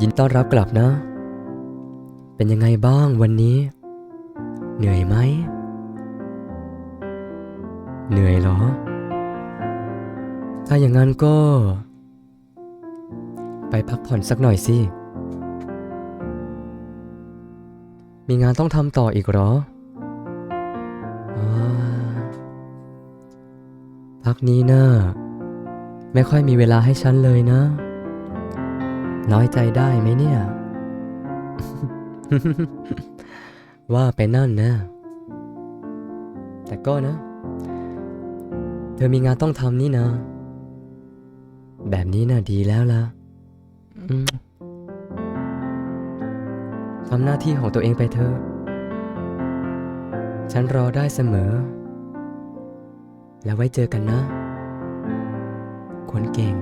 ยินต้อนรับกลับนะ เป็นยังไงบ้างวันนี้ เหนื่อยไหม เหนื่อยเหรอ ถ้าอย่างนั้นก็ ไปพักผ่อนสักหน่อยสิ มีงานต้องทำต่ออีกหรออพักนี้นะ่ะไม่ค่อยมีเวลาให้ฉันเลยนะ น้อยใจได้ไหมเนี่ย ว่าไปนั่นนะ แต่ก็นะ เธอมีงานต้องทำนี่นะ แบบนี้น่ะดีแล้วล่ะทำหน้าที่ของตัวเองไปเถอะ ฉันรอได้เสมอ แล้วไว้เจอกันนะ คนเก่ง